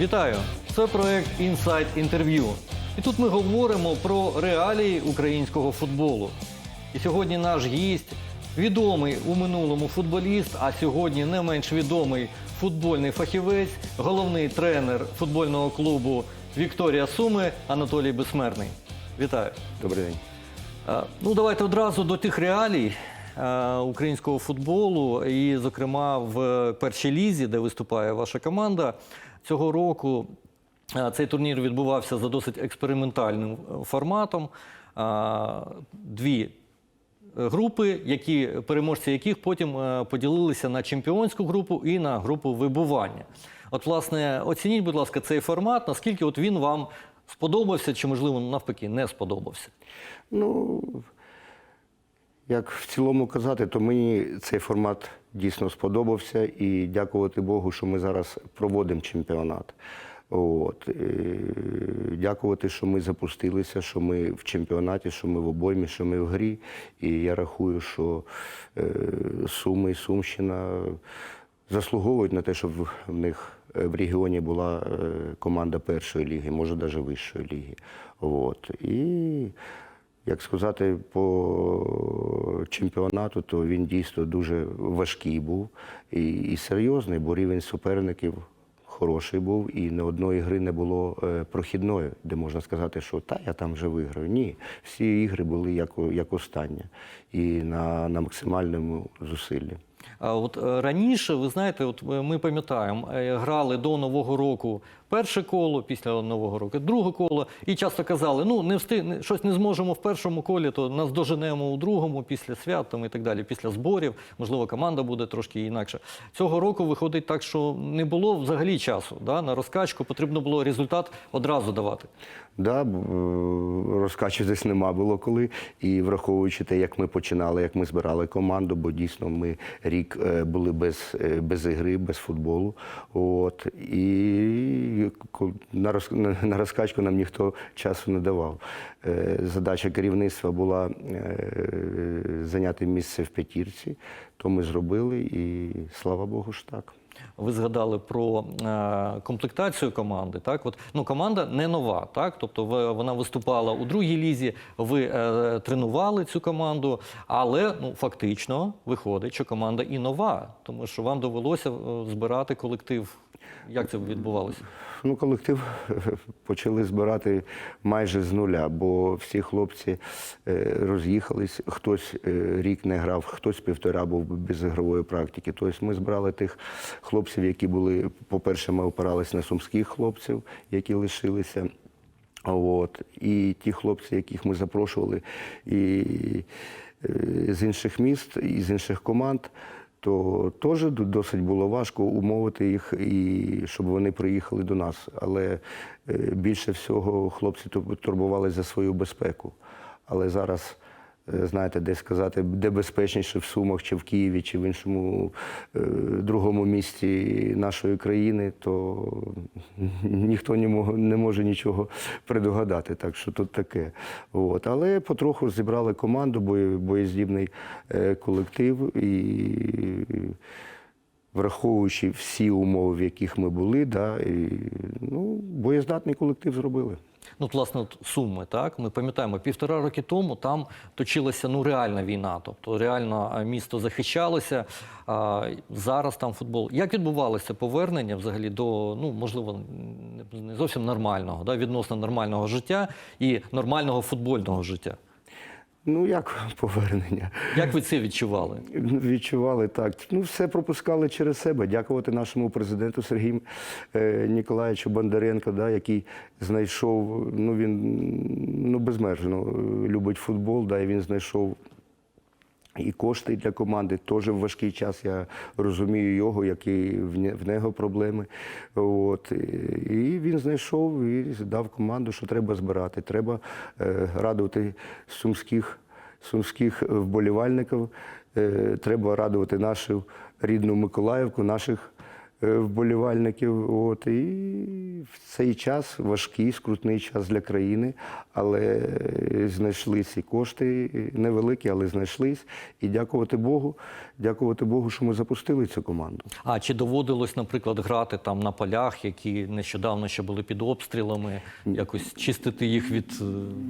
Вітаю! Це проект Інсайт інтерв'ю. І тут ми говоримо про реалії українського футболу. І сьогодні наш гість, відомий у минулому футболіст, а сьогодні не менш відомий футбольний фахівець, головний тренер футбольного клубу Вікторія Суми Анатолій Безсмертний. Вітаю! Добрий день. Е, Ну, давайте одразу до тих реалій е, українського футболу, і, зокрема, в першій лізі, де виступає ваша команда. Цього року е, цей турнір відбувався за досить експериментальним е, форматом. Е, Дві групи, які, переможці яких потім поділилися на чемпіонську групу і на групу вибування. От, власне, оцініть, будь ласка, цей формат, наскільки от він вам сподобався, чи, можливо, навпаки, не сподобався. Ну, як в цілому казати, то мені цей формат дійсно сподобався і дякувати Богу, що ми зараз проводимо чемпіонат. От. Дякувати, що ми запустилися, що ми в чемпіонаті, що ми в обоймі, що ми в грі. І я рахую, що е, Суми і Сумщина заслуговують на те, щоб в- в них е, в регіоні була е, команда першої ліги, може навіть вищої ліги. От. І як сказати, по чемпіонату, то він дійсно дуже важкий був і, і серйозний, бо рівень суперників хороший був, і не одної гри не було е, прохідної, де можна сказати, що та я там вже виграю. Ні, всі ігри були як, як остання і на, на максимальному зусиллі. А от е, раніше, ви знаєте, от е, ми пам'ятаємо, грали до Нового року перше коло, після Нового року друге коло, і часто казали, ну не встиг, щось не зможемо в першому колі, то нас доженемо у другому після свят там, і так далі, після зборів. Можливо, команда буде трошки інакше. Цього року виходить так, що не було взагалі часу да, на розкачку, потрібно було результат одразу давати. Да, е, розкачуватись нема було коли. І враховуючи те, як ми починали, як ми збирали команду, бо дійсно ми рік е, були без, е, без ігри, без футболу. От. І на, роз, на на розкачку нам ніхто часу не давав. Е, Задача керівництва була е, зайняти місце в п'ятірці, то ми зробили, і слава Богу ж так. Ви згадали про е, комплектацію команди. Так, от ну команда не нова, так тобто ви, вона виступала у другій лізі. Ви е, тренували цю команду, але ну фактично виходить, що команда і нова, тому що вам довелося е, збирати колектив. Як це відбувалося? Ну, колектив почали збирати майже з нуля, бо всі хлопці е, роз'їхались, хтось рік не грав, хтось півтора був без ігрової практики. Тобто ми збирали тих хлопців, які були, по-перше, ми опирались на сумських хлопців, які лишилися. От. І ті хлопці, яких ми запрошували і е, з інших міст, і з інших команд, то теж досить було важко умовити їх, і щоб вони приїхали до нас. Але е, більше всього хлопці турбувалися за свою безпеку. Але зараз, знаєте, десь сказати, де безпечніше в Сумах, чи в Києві, чи в іншому е, другому місті нашої країни, то ніхто не, може нічого предугадати. Так що тут таке. От. Але потроху зібрали команду, боєздібний е, колектив і. Враховуючи всі умови, в яких ми були, да, і, ну, боєздатний колектив зробили. Ну, от, власне, от суми, так ми пам'ятаємо, півтора роки тому там точилася ну реальна війна. Тобто реально місто захищалося. А, зараз там футбол. Як відбувалося повернення взагалі до ну можливо не- зовсім нормального, да, відносно нормального життя і нормального футбольного життя? Ну, як повернення? Як ви це відчували? Ну, Відчували так. Ну, все пропускали через себе. Дякувати нашому президенту Сергію е, Ніколаєвичу Бондаренко, да, який знайшов, ну він ну, безмежно е, любить футбол, да, і він знайшов і кошти для команди. Теж в важкий час я розумію його, які в нього проблеми. От. І він знайшов і дав команду, що треба збирати. Треба е, радувати сумських, сумських вболівальників. Е, треба радувати нашу рідну Миколаївку, наших вболівальників. От, і в цей час важкий, скрутний час для країни, але е, знайшлись і кошти е, невеликі, але знайшлись. І дякувати Богу, дякувати Богу, що ми запустили цю команду. А чи доводилось, наприклад, грати там на полях, які нещодавно ще були під обстрілами, якось чистити їх від е,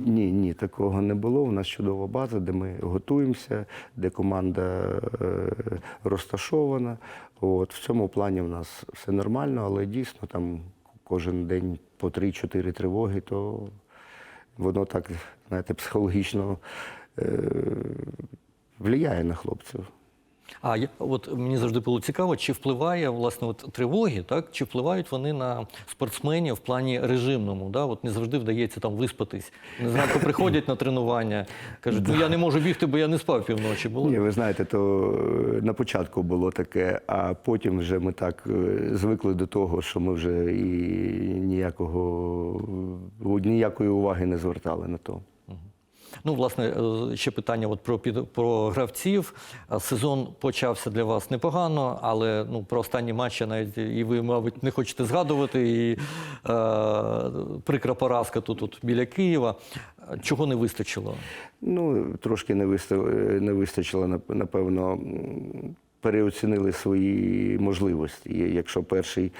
Ні, ні, такого не було. У нас чудова база, де ми готуємося, де команда е, розташована. От, в цьому плані в нас все нормально, але дійсно там кожен день по 3-4 тривоги, то воно так, знаєте, психологічно е, влияє на хлопців. А от мені завжди було цікаво, чи впливає власне от тривоги, так чи впливають вони на спортсменів в плані режимному? Да? От не завжди вдається там виспатись. Не зранку приходять на тренування, кажуть, ну я не можу бігти, бо я не спав півночі. Було Ні, ви знаєте, то е, на початку було таке, а потім вже ми так е, звикли до того, що ми вже і ніякого е, ніякої уваги не звертали на то. Ну, власне, е, ще питання от про, про гравців. Сезон почався для вас непогано, але ну, про останні матчі навіть і ви, мабуть, не хочете згадувати. І е, прикра поразка тут, тут біля Києва. Чого не вистачило? Ну, трошки не вистачило, не вистачило напевно. Переоцінили свої можливості. Якщо перший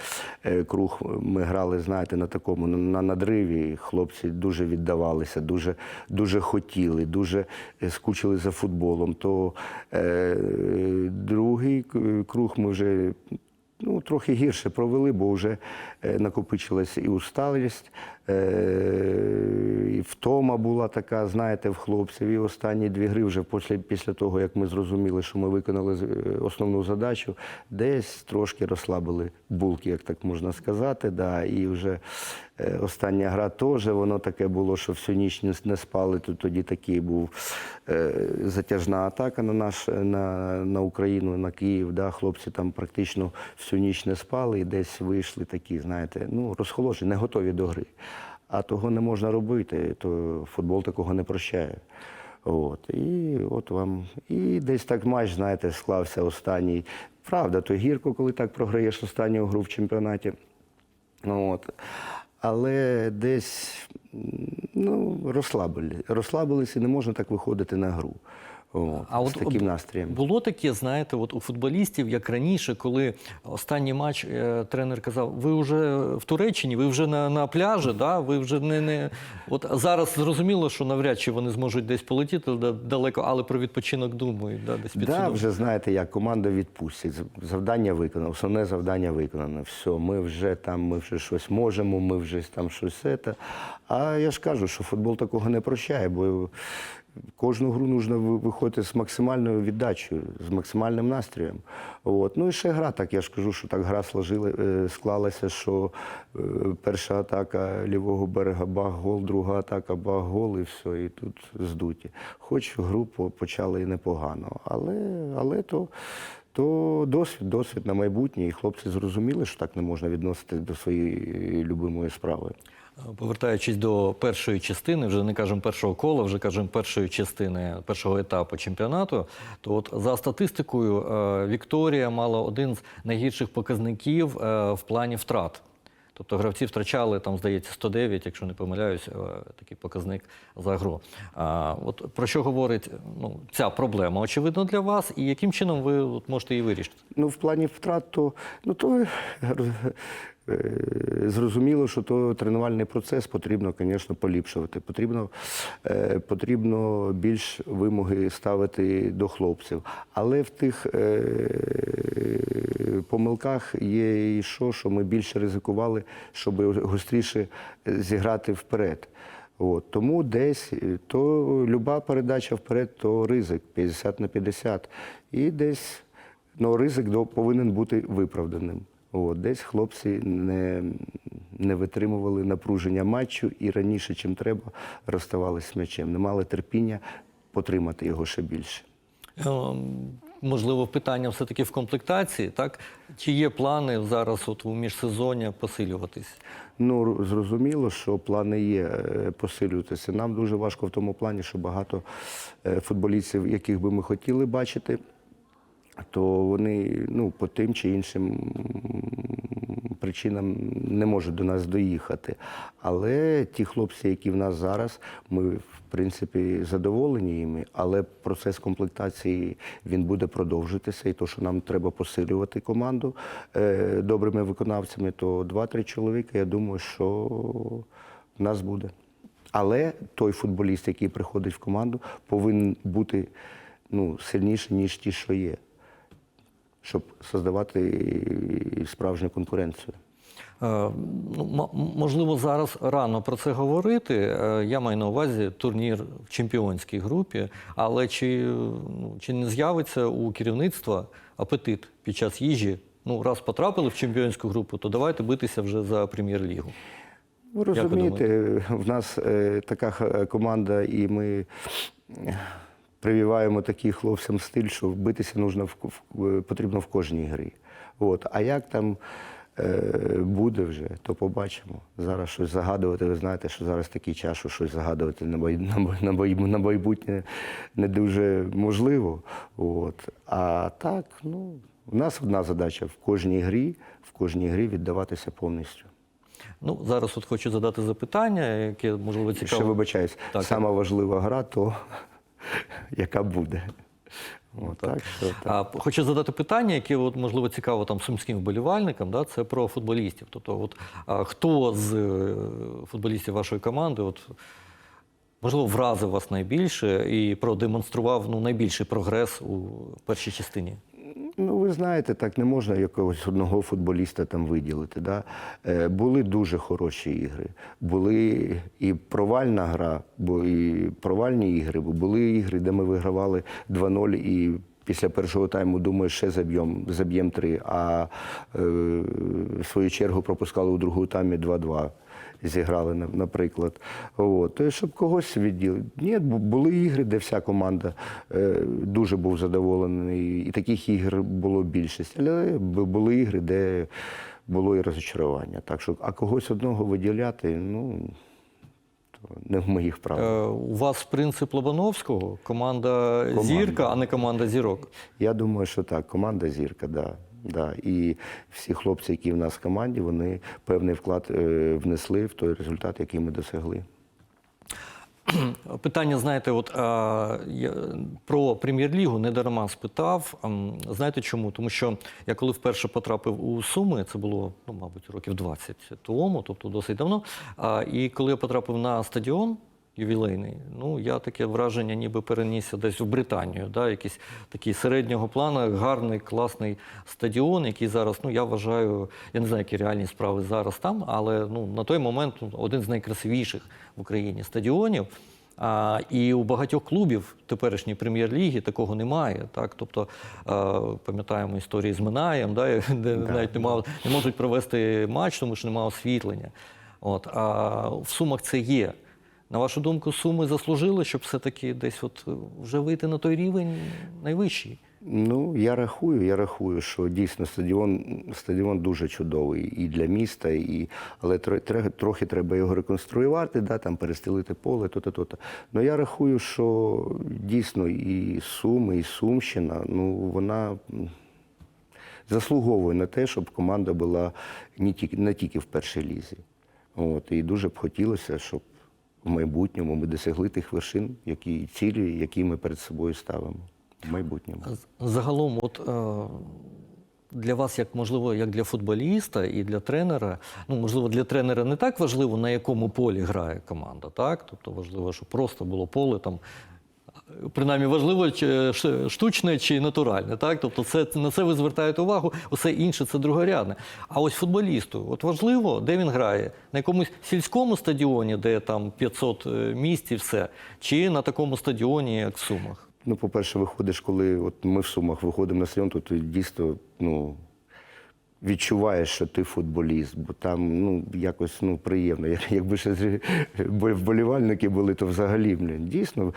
е, круг ми грали, знаєте, на такому на- на надриві, хлопці дуже віддавалися, дуже, дуже хотіли, дуже е, скучили за футболом, то е, другий круг ми вже ну, трохи гірше провели, бо вже е, накопичилася і усталість, е, і втома була така, знаєте, в хлопців. І останні дві гри вже після, після того, як ми зрозуміли, що ми виконали е, основну задачу, десь трошки розслабили булки, як так можна сказати. Да, і вже е, остання гра теж воно таке було, що всю ніч не, спали. Тут тоді такий був е, затяжна атака на наш на, на Україну, на Київ. Да, хлопці там практично всю ніч не спали і десь вийшли такі, знаєте, ну розхолоджені, не готові до гри. А того не можна робити, то футбол такого не прощає. От, і от вам. І десь так матч, знаєте, склався останній. Правда, то гірко, коли так програєш останню гру в чемпіонаті. От. Але десь ну, розслабили, розслабились і не можна так виходити на гру. От, з таким настроєм. Було таке, знаєте, от у футболістів, як раніше, коли останній матч е, тренер казав: ви вже в Туреччині, ви вже на, на пляжі, да? ви вже не, не. От зараз зрозуміло, що навряд чи вони зможуть десь полетіти далеко, але про відпочинок думають, да, десь Да, вже знаєте, як команда відпустить. Завдання виконано, основне завдання виконано. Все, ми вже там, ми вже щось можемо, ми вже там щось це. А я ж кажу, що футбол такого не прощає, бо кожну гру потрібно виходити з максимальною віддачею, з максимальним настроєм. От. Ну і ще гра, так я ж кажу, що так гра сложили, е, склалася, що е, перша атака лівого берега бах гол, друга атака бах гол, і все, і тут здуті. Хоч гру почали і непогано, але, але то. То досвід, досвід на майбутнє, і хлопці зрозуміли, що так не можна відноситись до своєї любимої справи. Повертаючись до першої частини, вже не кажемо першого кола, вже кажемо першої частини першого етапу чемпіонату. То от за статистикою е, Вікторія мала один з найгірших показників е, в плані втрат. Тобто гравці втрачали там, здається, 109, якщо не помиляюсь, е, такий показник за гру. А, от про що говорить ну, ця проблема, очевидно, для вас, і яким чином ви от, можете її вирішити? Ну, в плані втрат, то, ну, то зрозуміло, що то тренувальний процес потрібно, звісно, поліпшувати. Потрібно, е, потрібно більш вимоги ставити до хлопців. Але в тих е, помилках є і що, що ми більше ризикували, щоб гостріше зіграти вперед. От, тому десь е, то люба передача вперед, то ризик 50 на 50. І десь ну, ризик повинен бути виправданим. От, десь хлопці не, не витримували напруження матчу і раніше, чим треба, розставалися з м'ячем. Не мали терпіння потримати його ще більше. Е, Можливо, питання все-таки в комплектації, так? Чи є плани зараз от у міжсезоння посилюватись? Ну, зрозуміло, що плани є е, посилюватися. Нам дуже важко в тому плані, що багато е, футболістів, яких би ми хотіли бачити, то вони ну, по тим чи іншим причинам не можуть до нас доїхати. Але ті хлопці, які в нас зараз, ми в принципі задоволені їми, але процес комплектації він буде продовжитися. І то, що нам треба посилювати команду е, добрими виконавцями, то 2-3 чоловіка, я думаю, що в нас буде. Але той футболіст, який приходить в команду, повинен бути ну, сильніший, ніж ті, що є, щоб создавати справжню конкуренцію. Е, ну, можливо, зараз рано про це говорити. Е, Я маю на увазі турнір в чемпіонській групі, але чи, ну, чи не з'явиться у керівництва апетит під час їжі? Ну, раз потрапили в чемпіонську групу, то давайте битися вже за прем'єр-лігу. Ви ви розумієте, в нас е, така команда, і ми прививаємо таким хлопцям стиль, що битися нужно в, в- потрібно в кожній грі. От. А як там е, буде вже, то побачимо. Зараз щось загадувати. Ви знаєте, що зараз такий час, що щось загадувати на, бай, на, на, бай- на майбутнє не дуже можливо. От. А так, ну, у нас одна задача в кожній грі, в кожній грі віддаватися повністю. Ну, зараз от хочу задати запитання, яке можливо цікаво. Ще вибачаюсь, Так, сама важлива гра, то яка буде. От, так. що так. А хочу задати питання, яке от, можливо цікаво там сумським вболівальникам. Да, це про футболістів. Тобто, от а, хто з е, футболістів вашої команди, от можливо, вразив вас найбільше і продемонстрував ну, найбільший прогрес у першій частині? Ну, ви знаєте, так не можна якогось одного футболіста там виділити. Да? Е, були дуже хороші ігри. Були і провальна гра, бо і провальні ігри, бо були ігри, де ми вигравали 2-0 і. Після першого тайму, думаю, ще заб'ємо заб'єм три, а е, в свою чергу пропускали у другому таймі 2-2. Зіграли, на- наприклад. От. Щоб когось відділити. Ні, були ігри, де вся команда е, дуже був задоволений, і таких ігр було більшість. Але були ігри, де було і розчарування. Так що, а когось одного виділяти, ну, то не в моїх правилах. Е, у вас принцип Лобановського, команда, Команда. зірка, а не команда зірок. Я думаю, що так, команда зірка, да. Да. І всі хлопці, які в нас в команді, вони певний вклад е, внесли в той результат, який ми досягли. Питання, знаєте, от я, про прем'єр-лігу не дарма спитав. Знаєте чому? Тому що я коли вперше потрапив у Суми, це було, ну, мабуть, років 20 тому, тобто досить давно. І коли я потрапив на стадіон ювілейний, ну я таке враження, ніби перенісся десь в Британію. Да, якийсь такий середнього плану, гарний, класний стадіон, який зараз, ну я вважаю, я не знаю, які реальні справи зараз там, але ну, на той момент один з найкрасивіших в Україні стадіонів. А, і у багатьох клубів теперішньої прем'єр-ліги такого немає. Так? Тобто, а, пам'ятаємо історії з Минаєм, да, де навіть не, мав, не можуть провести матч, тому що немає освітлення. От, а в Сумах це є. На вашу думку, Суми заслужили, щоб все-таки десь от е, вже вийти на той рівень найвищий? Ну, я рахую, я рахую, що дійсно стадіон, стадіон дуже чудовий і для міста, і, але тро- трохи треба його реконструювати, да, там, перестелити поле, то-то, то-то. Ну я рахую, що дійсно і Суми, і Сумщина, ну вона заслуговує на те, щоб команда була не тільки, не тільки в першій лізі. От, і дуже б хотілося, щоб в майбутньому ми досягли тих вершин, які цілі, які ми перед собою ставимо в майбутньому. Загалом, от е, для вас, як можливо, як для футболіста і для тренера, ну можливо, для тренера не так важливо, на якому полі грає команда, так? Тобто важливо, щоб просто було поле там. Принаймні важливо, чи штучне чи натуральне, так? Тобто це, на це ви звертаєте увагу, усе інше це другорядне. А ось футболісту, от важливо, де він грає, на якомусь сільському стадіоні, де там 500 е, місць і все, чи на такому стадіоні, як в Сумах. Ну, по-перше, виходиш, коли от ми в Сумах виходимо на стадіон, то дійсно ну, відчуваєш, що ти футболіст, бо там ну, якось ну, приємно. Якби ще вболівальники були, то взагалі блін, дійсно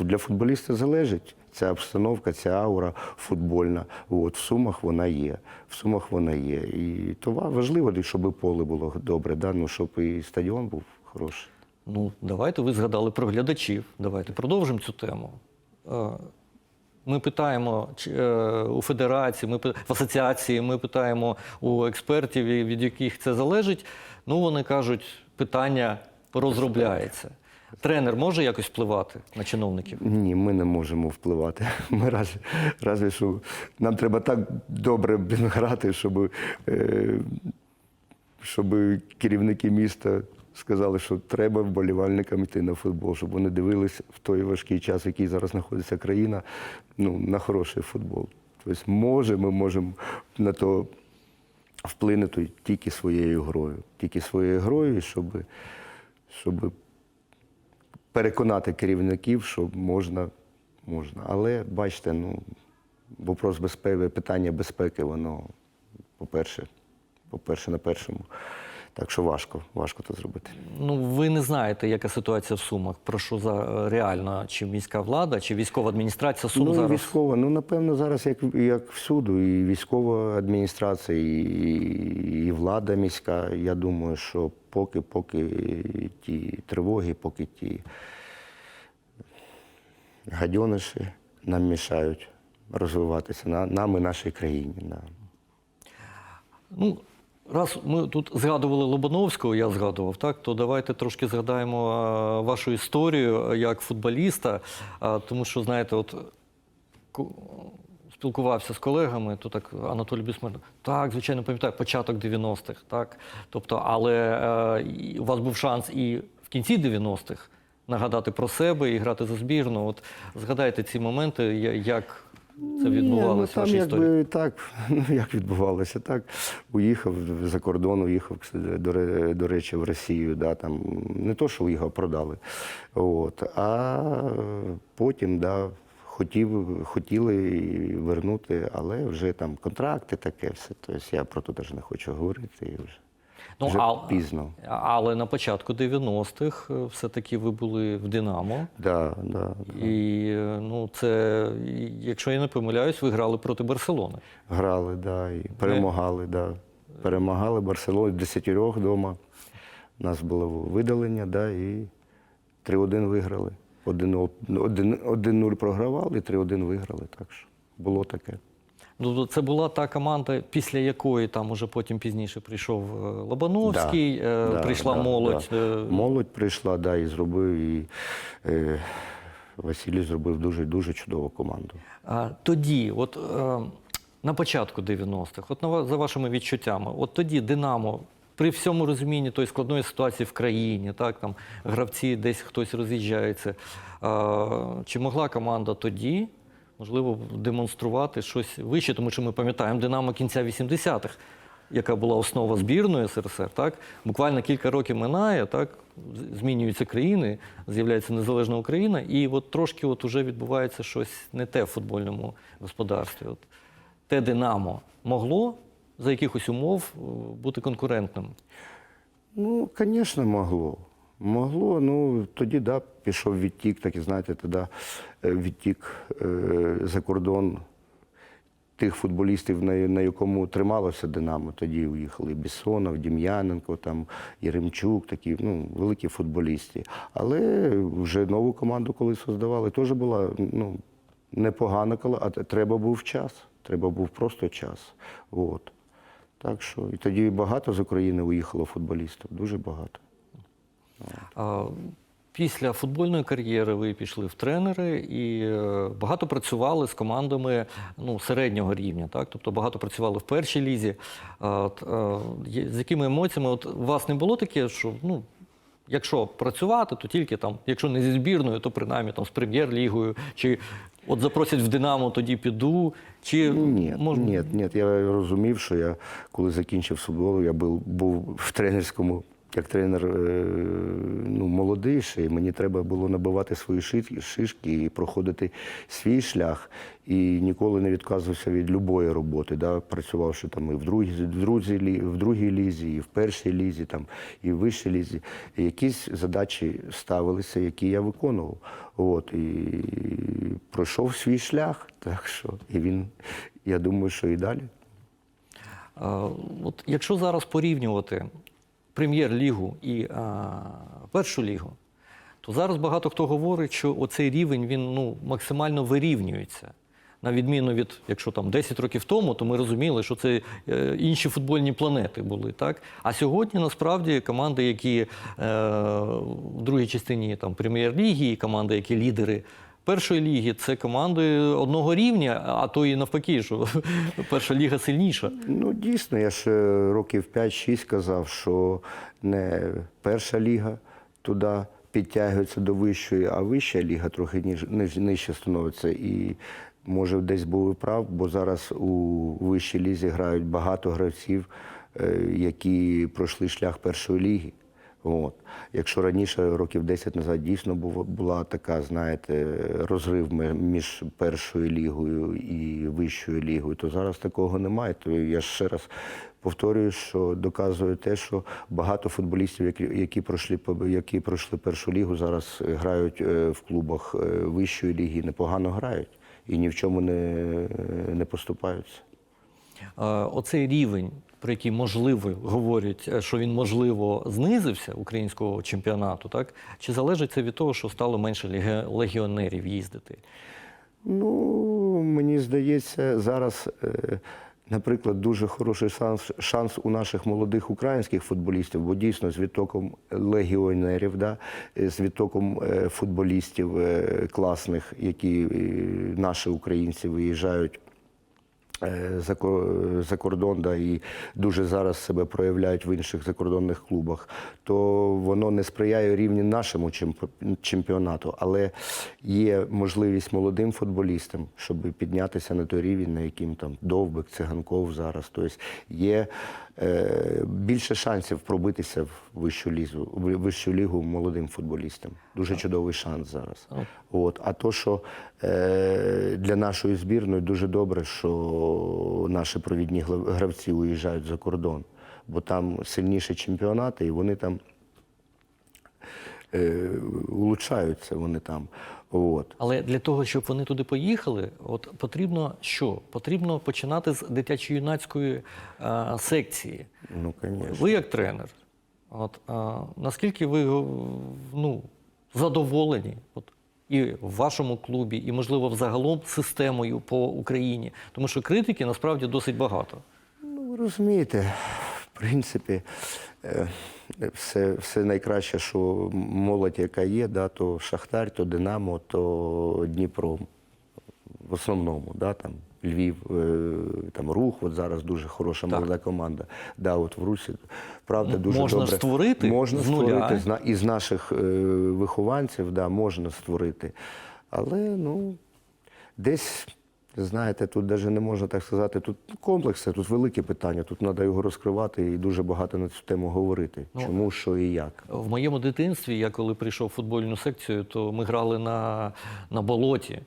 для футболіста залежить ця обстановка, ця аура футбольна. От, в Сумах вона є. В Сумах вона є. І то ва- важливо, щоб поле було добре, да? ну, щоб і стадіон був хороший. Ну, давайте ви згадали про глядачів. Давайте продовжимо цю тему. Ми питаємо е, у федерації, ми в асоціації, ми питаємо у експертів, від яких це залежить. Ну, вони кажуть, питання розробляється. Тренер може якось впливати на чиновників? Ні, ми не можемо впливати. Ми раз, разве що нам треба так добре грати, щоб, е, щоб керівники міста сказали, що треба вболівальникам йти на футбол, щоб вони дивились в той важкий час, в який зараз знаходиться країна, ну, на хороший футбол. Тобто, може, ми можемо на то вплинути тільки своєю грою. Тільки своєю грою, щоб, щоб переконати керівників, що можна, можна. Але бачите, ну, вопрос безпеки, питання безпеки, воно, по-перше, по-перше, на першому. Так що важко, важко це зробити. Ну, ви не знаєте, яка ситуація в Сумах. Про що за е, реально, чи міська влада, чи військова адміністрація Сум ну, зараз. військова, ну напевно, зараз як, як всюду, і військова адміністрація, і, і влада міська. Я думаю, що поки, поки ті тривоги, поки ті гадьониші нам мішають розвиватися на, нам і нашій країні. Да. Ну, раз ми тут згадували Лобановського, я згадував, так, то давайте трошки згадаємо вашу історію як футболіста. Тому що, знаєте, от спілкувався з колегами, то так Анатолій Бісмер, так, звичайно, пам'ятаю, початок 90-х, так. Тобто, але е, у вас був шанс і в кінці 90-х нагадати про себе і грати за збірну. От згадайте ці моменти, як це відбувалося в вашій ну, там історії. якби так, ну як відбувалося, так. Уїхав за кордон, уїхав, до, до речі, в Росію. Да, там, не то, що уїхав, продали. От, а потім, да, хотів, хотіли вернути, але вже там контракти таке все. Тобто я про то навіть не хочу говорити. і Вже, вже а- пізно. Але на початку 90-х е, все-таки ви були в Динамо. Да, да, да. І е, ну, це, якщо я не помиляюсь, ви грали проти Барселони. Грали, да, і перемагали, да. Перемагали Барселону 10 вдома. У нас було видалення, да, і 3-1 виграли. 1-0 1-0 програвали, і 3-1 виграли. Так що було таке. Ну, це була та команда, після якої там уже потім пізніше прийшов е, Лобановський, е, Да, прийшла да, молодь. да. е, Молодь прийшла, да, і зробив, і е, Василій зробив дуже дуже чудову команду. А тоді, от е, на початку 90-х, от на за вашими відчуттями, от тоді Динамо. При всьому розумінні тої складної ситуації в країні, так там гравці десь хтось роз'їжджається. А, чи могла команда тоді, можливо, демонструвати щось вище, тому що ми пам'ятаємо Динамо кінця 80-х, яка була основа збірної СРСР, так буквально кілька років минає, так змінюються країни, з'являється незалежна Україна, і от трошки от уже відбувається щось не те в футбольному господарстві. От те Динамо могло за якихось умов е, бути конкурентним. Ну, звісно, могло. Могло, ну тоді да, пішов відтік, так і знаєте, тоді е, відтік е, за кордон тих футболістів, на, на якому трималося Динамо. Тоді уїхали Бісонов, Дім'яненко, там, Єремчук, такі ну, великі футболісти. Але вже нову команду, коли создавали, теж була ну, непогана, а треба був час. Треба був просто час. От. Так що і тоді багато з України уїхало футболістів, дуже багато. А, Після футбольної кар'єри ви пішли в тренери і е, багато працювали з командами ну, середнього рівня, так? тобто багато працювали в першій лізі. А, от, е, з якими емоціями? От у вас не було таке, що ну, якщо працювати, то тільки там, якщо не зі збірною, то принаймні там з прем'єр-лігою, чи от запросять в Динамо, тоді піду. Чи Ні, мож- ні, ні. Я розумів, що я, коли закінчив футбол, я був, був в тренерському, як тренер е, ну, і мені треба було набивати свої шишки, і проходити свій шлях. І ніколи не відказувався від любої роботи. Да? Працювавши там і в другій, в, другій, в другій лізі, і в першій лізі, там, і в вищій лізі. І якісь задачі ставилися, які я виконував. От, і пройшов свій шлях. Так що, і він, я думаю, що і далі. От якщо зараз порівнювати прем'єр-лігу і а, першу лігу, то зараз багато хто говорить, що оцей рівень він ну, максимально вирівнюється. На відміну від, якщо там 10 років тому, то ми розуміли, що це е, інші футбольні планети були. Так? А сьогодні насправді команди, які е, в другій частині там, прем'єр-ліги, команди, які лідери першої ліги, це команди одного рівня, а то і навпаки, що перша ліга сильніша. Ну, дійсно, я ж років 5-6 казав, що не перша ліга туди підтягується до вищої, а вища ліга трохи ніж, ниж, нижче становиться. І може десь був і прав, бо зараз у вищій лізі грають багато гравців, е, які пройшли шлях першої ліги. От. Якщо раніше, років 10 назад, дійсно був- була така, знаєте, розрив між першою лігою і вищою лігою, то зараз такого немає. То я ще раз повторюю, що доказує те, що багато футболістів, які, які пройшли які пройшли першу лігу, зараз грають е, в клубах е, вищої ліги, непогано грають і ні в чому не, не поступаються. Е, Оцей рівень, про який можливо говорять, е, що він можливо знизився українського чемпіонату, так чи залежить це від того, що стало менше легіонерів їздити? Ну, мені здається, зараз, е, наприклад, дуже хороший шанс, шанс у наших молодих українських футболістів, бо дійсно з відтоком легіонерів, да, е, з відтоком футболістів класних, які наші українці виїжджають. Е, За, кордон, да, і дуже зараз себе проявляють в інших закордонних клубах, то воно не сприяє рівні нашому чемпіонату. Але є можливість молодим футболістам, щоб піднятися на той рівень, на яким там Довбик, Циганков зараз. Тобто є е, більше шансів пробитися в вищу лізу, в вищу лігу молодим футболістам. Дуже чудовий шанс зараз. От. А то, що е, для нашої збірної дуже добре, що наші провідні гравці уїжджають за кордон, бо там сильніші чемпіонати, і вони там е, улучшаються, вони там. От. Але для того, щоб вони туди поїхали, от потрібно що? Потрібно починати з дитячо-юнацької е, секції. Ну, звісно. Ви як тренер, от, а, наскільки ви ну, задоволені от, і в вашому клубі, і, можливо, взагалом системою по Україні? Тому що критики насправді досить багато. Ну, ви розумієте, принципі, е, все, все найкраще, що молодь, яка є, да, то Шахтар, то Динамо, то Дніпро. В основному, да, там Львів, е, там рух, от зараз дуже хороша Так. молода команда. Да, от в Русі, правда, дуже можна добре. створити можна з нуля. створити із наших е, вихованців, да, можна створити. Але ну, десь, знаєте, тут навіть не можна так сказати, тут комплекси, тут велике питання, тут треба його розкривати і дуже багато на цю тему говорити. Ну, Чому, що і як. В моєму дитинстві, я коли прийшов в футбольну секцію, то ми грали на, на болоті.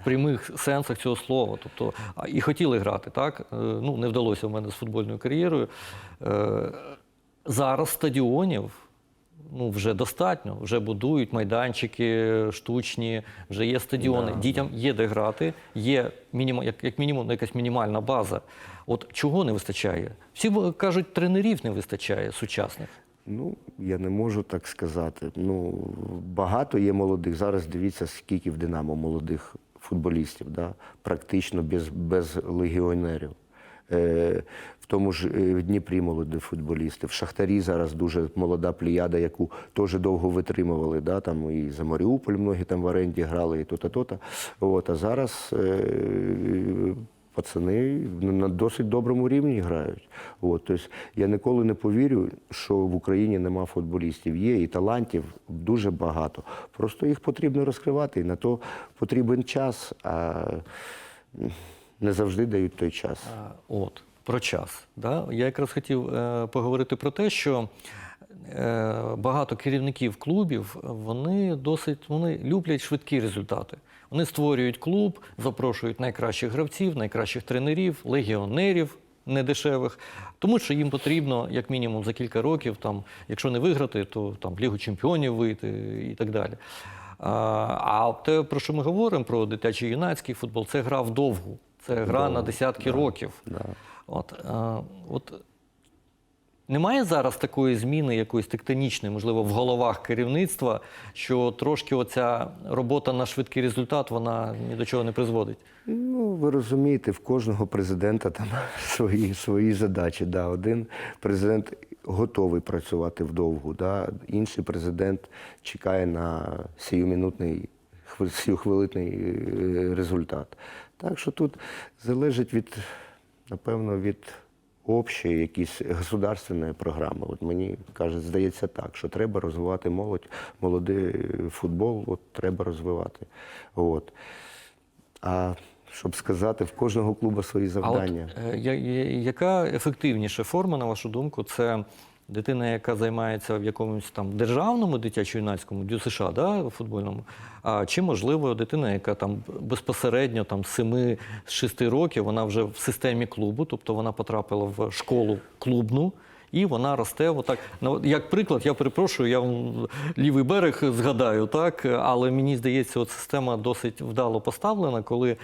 В прямих сенсах цього слова. Тобто, і хотіли грати, так? Е, Ну, не вдалося в мене з футбольною кар'єрою. Е, Зараз стадіонів ну, вже достатньо, вже будують майданчики штучні, вже є стадіони. Дітям є де грати, є мінімум, як, як мінімум якась мінімальна база. От чого не вистачає? Всі кажуть, тренерів не вистачає сучасних. Ну, я не можу так сказати. Ну, багато є молодих. Зараз дивіться, скільки в Динамо молодих футболістів, да? практично без, без легіонерів. Е, тому ж е, в Дніпрі молоді футболісти. В Шахтарі зараз дуже молода пліяда, яку теж довго витримували. Да? Там і за Маріуполь многі там в оренді грали, і то-то, то-то. От, а зараз е, пацани на досить доброму рівні грають. От, тобто я ніколи не повірю, що в Україні нема футболістів. Є і талантів дуже багато. Просто їх потрібно розкривати, і на то потрібен час, а не завжди дають той час. От, про час. Да? Я якраз хотів е, поговорити про те, що е, багато керівників клубів вони досить вони люблять швидкі результати. Вони створюють клуб, запрошують найкращих гравців, найкращих тренерів, легіонерів недешевих, тому що їм потрібно, як мінімум, за кілька років, там, якщо не виграти, то там в Лігу чемпіонів вийти і так далі. А, а те, про що ми говоримо, про дитячий юнацький футбол, це гра вдовгу. Це гра на десятки років. Да. От, а, от Немає зараз такої зміни, якоїсь тектонічної, можливо, в головах керівництва, що трошки оця робота на швидкий результат вона ні до чого не призводить. Ну, ви розумієте, в кожного президента там свої, свої задачі. Да. Один президент готовий працювати вдовгу, да. інший президент чекає на сіюмінутний, сіюхвилитний е, результат. Так що тут залежить від, напевно, від общої якісь государственної програми. От мені каже, здається так, що треба розвивати молодь, молодий футбол, от треба розвивати. От. А щоб сказати, в кожного клубу свої А от завдання. е, я- я- яка ефективніша форма, на вашу думку, це дитина, яка займається в якомусь там державному дитячо-юнацькому ДЮСШ, да, футбольному, а чи можливо дитина, яка там безпосередньо там з 7-6 років, вона вже в системі клубу, тобто вона потрапила в школу клубну. І вона росте отак. Ну, як приклад, я перепрошую, я лівий берег згадаю, так, але мені здається, от система досить вдало поставлена, коли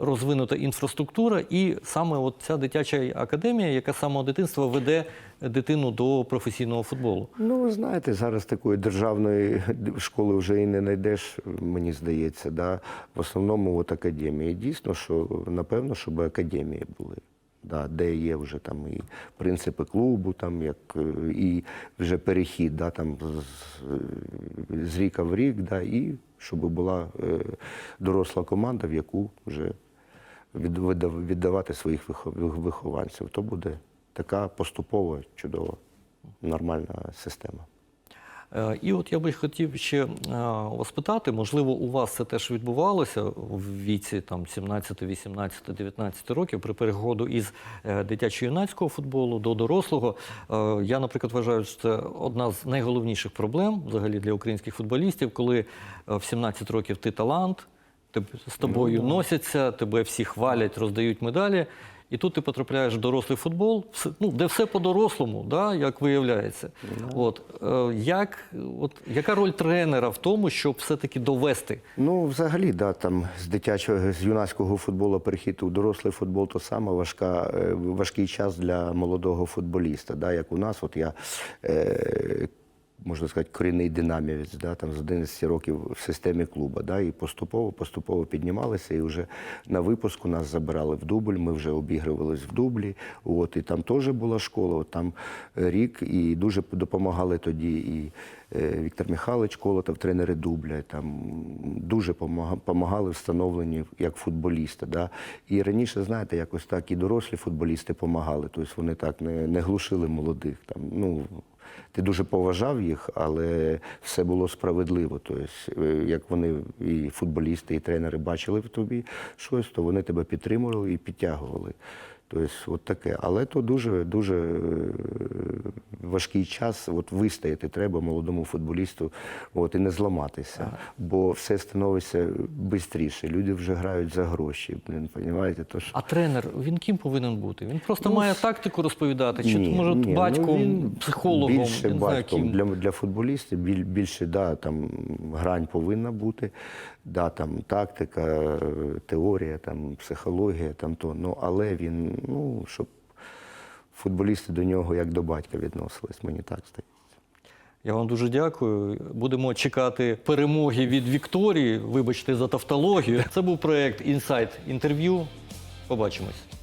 розвинута інфраструктура, і саме от ця дитяча академія, яка з самого дитинства веде дитину до професійного футболу. Ну, ви знаєте, зараз такої державної школи вже і не знайдеш, мені здається. Да? В основному от академії. Дійсно, що напевно, щоб академії були. Да, де є вже там і принципи клубу, там як е, і вже перехід, да, там з, з ріка в рік, да, і щоб була е, доросла команда, в яку вже віддавати своїх вихов- вихованців. То буде така поступова, чудова, нормальна система. Е, І от я би хотів ще е, вас питати, можливо, у вас це теж відбувалося в віці там 17, 18, 19 років при переходу із е, дитячо-юнацького футболу до дорослого. Я, наприклад, вважаю, що це одна з найголовніших проблем взагалі для українських футболістів, коли в 17 років ти талант, ти- з тобою носяться, тебе всі хвалять, роздають медалі. І тут ти потрапляєш в дорослий футбол, ну, де все по-дорослому, да, як виявляється. От, е, як, от, яка роль тренера в тому, щоб все-таки довести? Ну, взагалі, да, там з дитячого, з юнацького футболу перехід у дорослий футбол то саме важка, е, важкий час для молодого футболіста. Да, як у нас, от я. Е, Можна сказати, корінний динамівець, да, там з 11 років в системі клубу. Да, і поступово, поступово піднімалися, і вже на випуску нас забирали в дубль, ми вже обігрувались в дублі. От, і там теж була школа, от там е, рік, і дуже допомагали тоді і е, Віктор Михайлович Колотов, тренери дубля, там дуже допомагали встановленні як футболіста. Да. І раніше, знаєте, якось так і дорослі футболісти допомагали, тобто вони так не, не глушили молодих. Там, ну, ти дуже поважав їх, але все було справедливо. Тобто, е, як вони і футболісти, і тренери бачили в тобі щось, то вони тебе підтримували і підтягували. Тобто, от таке. Але то дуже дуже е, важкий час. От вистояти треба молодому футболісту, от і не зламатися, бо все становиться швидше. Люди вже грають за гроші. Блін, понімаєте? То ж А тренер він ким повинен бути? Він просто має тактику розповідати, чи ні, може ні, батьком, ну, він психологом, більше знаю батьком. ким. Для, для футболістів біль, більше да, там, грань повинна бути, да, там, тактика, теорія, там, психологія, там, то, ну, але він, ну, щоб футболісти до нього як до батька відносились, мені так здається. Я вам дуже дякую. Будемо чекати перемоги від Вікторії. Вибачте за тавтологію. Це був проект Інсайт інтерв'ю. Побачимось.